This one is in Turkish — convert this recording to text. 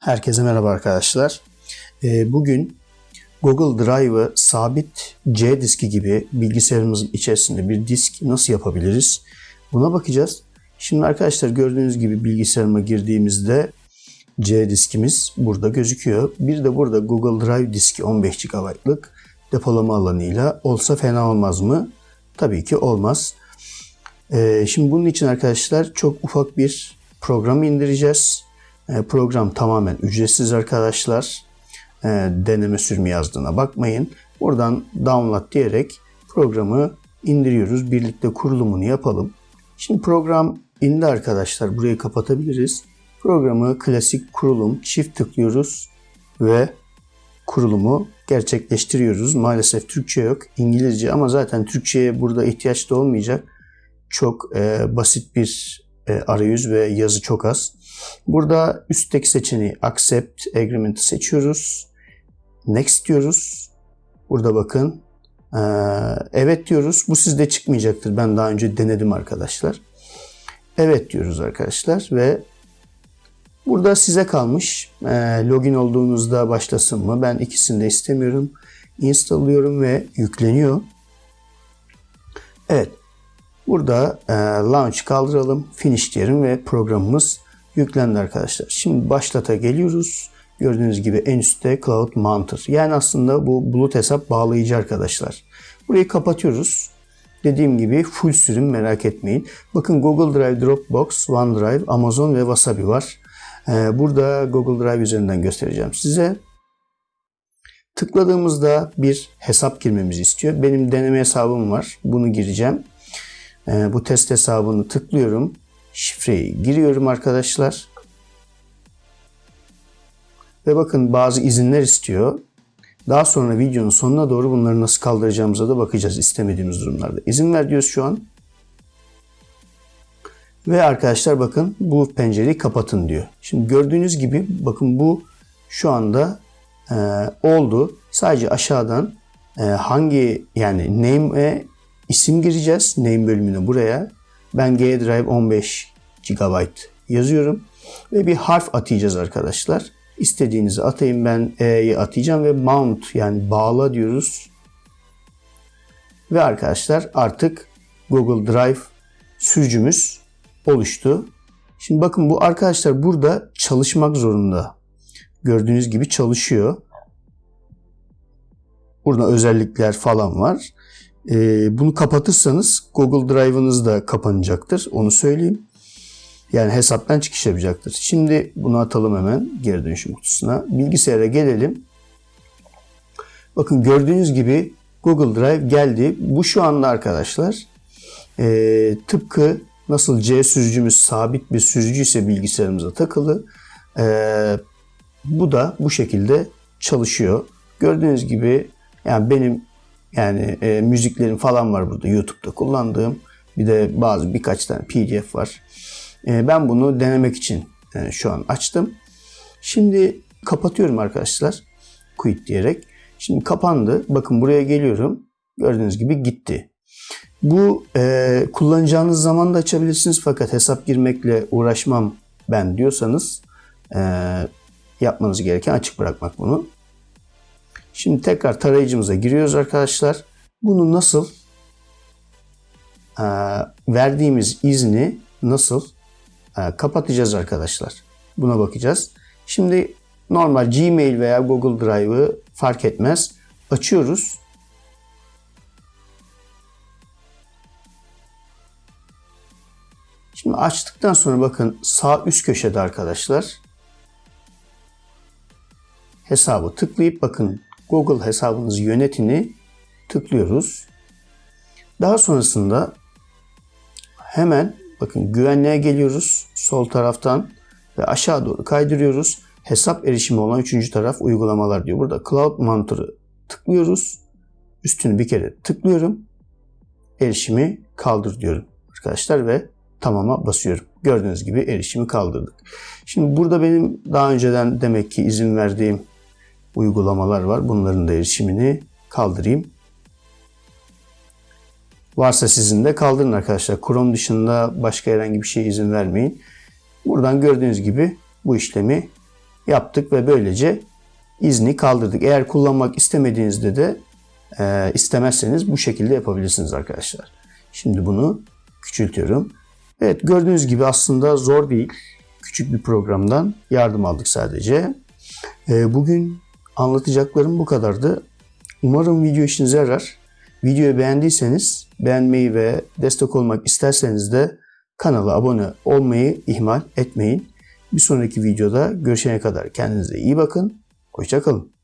Herkese merhaba arkadaşlar. Ee, Bugün Google Drive'ı sabit C diski gibi bilgisayarımızın içerisinde bir disk nasıl yapabiliriz? Buna bakacağız. Şimdi arkadaşlar gördüğünüz gibi bilgisayarıma girdiğimizde C diskimiz burada gözüküyor. Bir de burada Google Drive diski 15 GB'lık depolama alanıyla olsa fena olmaz mı? Tabii ki olmaz. Ee, Şimdi bunun için arkadaşlar çok ufak bir program indireceğiz. E, Program tamamen ücretsiz arkadaşlar. E, Deneme sürümü yazdığına bakmayın. Buradan download diyerek programı indiriyoruz. Birlikte kurulumunu yapalım. Şimdi program indi arkadaşlar. Burayı kapatabiliriz. Programı klasik kurulum çift tıklıyoruz ve kurulumu gerçekleştiriyoruz. Maalesef Türkçe yok. İngilizce ama zaten Türkçe'ye burada ihtiyaç da olmayacak. Çok e, basit bir arayüz ve yazı çok az. Burada üstteki seçeneği Accept Agreement'ı seçiyoruz. Next diyoruz. Burada bakın. Ee, evet diyoruz. Bu sizde çıkmayacaktır. Ben daha önce denedim arkadaşlar. Evet diyoruz arkadaşlar ve burada size kalmış. Ee, login olduğunuzda başlasın mı? Ben ikisini de istemiyorum. Install diyorum ve yükleniyor. Evet. Burada e, launch kaldıralım. Finish diyelim ve programımız yüklendi arkadaşlar. Şimdi başlata geliyoruz. Gördüğünüz gibi en üstte Cloud Mounter. Yani aslında bu bulut hesap bağlayıcı arkadaşlar. Burayı kapatıyoruz. Dediğim gibi full sürüm merak etmeyin. Bakın Google Drive, Dropbox, OneDrive, Amazon ve Wasabi var. Ee, Burada Google Drive üzerinden göstereceğim size. Tıkladığımızda bir hesap girmemizi istiyor. Benim deneme hesabım var. Bunu gireceğim. Ee, Bu test hesabını tıklıyorum. Şifreyi giriyorum arkadaşlar. Ve bakın bazı izinler istiyor. Daha sonra videonun sonuna doğru bunları nasıl kaldıracağımıza da bakacağız istemediğimiz durumlarda. İzin ver diyoruz şu an. Ve arkadaşlar bakın bu pencereyi kapatın diyor. Şimdi gördüğünüz gibi bakın bu şu anda e, oldu. Sadece aşağıdan e, hangi yani name'e isim gireceğiz. Name bölümünü buraya. Ben G Drive 15 GB yazıyorum. Ve bir harf atayacağız arkadaşlar. İstediğinizi atayım ben E'yi atayacağım ve mount yani bağla diyoruz. Ve arkadaşlar artık Google Drive sürücümüz oluştu. Şimdi bakın bu arkadaşlar burada çalışmak zorunda. Gördüğünüz gibi çalışıyor. Burada özellikler falan var. Ee, bunu kapatırsanız Google Drive'ınız da kapanacaktır. Onu söyleyeyim. Yani hesaptan çıkış yapacaktır. Şimdi bunu atalım hemen geri dönüşüm kutusuna. Bilgisayara gelelim. Bakın gördüğünüz gibi Google Drive geldi. Bu şu anda arkadaşlar e, tıpkı nasıl C sürücümüz sabit bir sürücü ise bilgisayarımıza takılı. E, bu da bu şekilde çalışıyor. Gördüğünüz gibi yani benim yani e, müziklerim falan var burada YouTube'da kullandığım. Bir de bazı birkaç tane PDF var. E, ben bunu denemek için e, şu an açtım. Şimdi kapatıyorum arkadaşlar. Quit diyerek. Şimdi kapandı. Bakın buraya geliyorum. Gördüğünüz gibi gitti. Bu e, kullanacağınız zaman da açabilirsiniz fakat hesap girmekle uğraşmam ben diyorsanız e, yapmanız gereken açık bırakmak bunu. Şimdi tekrar tarayıcımıza giriyoruz arkadaşlar. Bunu nasıl verdiğimiz izni nasıl e, kapatacağız arkadaşlar. Buna bakacağız. Şimdi normal Gmail veya Google Drive'ı fark etmez. Açıyoruz. Şimdi açtıktan sonra bakın sağ üst köşede arkadaşlar hesabı tıklayıp bakın Google hesabınızı yönetini tıklıyoruz. Daha sonrasında hemen bakın güvenliğe geliyoruz sol taraftan ve aşağı doğru kaydırıyoruz. Hesap erişimi olan üçüncü taraf uygulamalar diyor. Burada Cloud Monitor'ı tıklıyoruz. Üstünü bir kere tıklıyorum. Erişimi kaldır diyorum arkadaşlar ve tamama basıyorum. Gördüğünüz gibi erişimi kaldırdık. Şimdi burada benim daha önceden demek ki izin verdiğim uygulamalar var. Bunların da erişimini kaldırayım. Varsa sizin de kaldırın arkadaşlar. Chrome dışında başka herhangi bir şeye izin vermeyin. Buradan gördüğünüz gibi bu işlemi yaptık ve böylece izni kaldırdık. Eğer kullanmak istemediğinizde de e, istemezseniz bu şekilde yapabilirsiniz arkadaşlar. Şimdi bunu küçültüyorum. Evet gördüğünüz gibi aslında zor değil. Küçük bir programdan yardım aldık sadece. E, bugün anlatacaklarım bu kadardı. Umarım video işinize yarar. Videoyu beğendiyseniz beğenmeyi ve destek olmak isterseniz de kanala abone olmayı ihmal etmeyin. Bir sonraki videoda görüşene kadar kendinize iyi bakın. Hoşçakalın.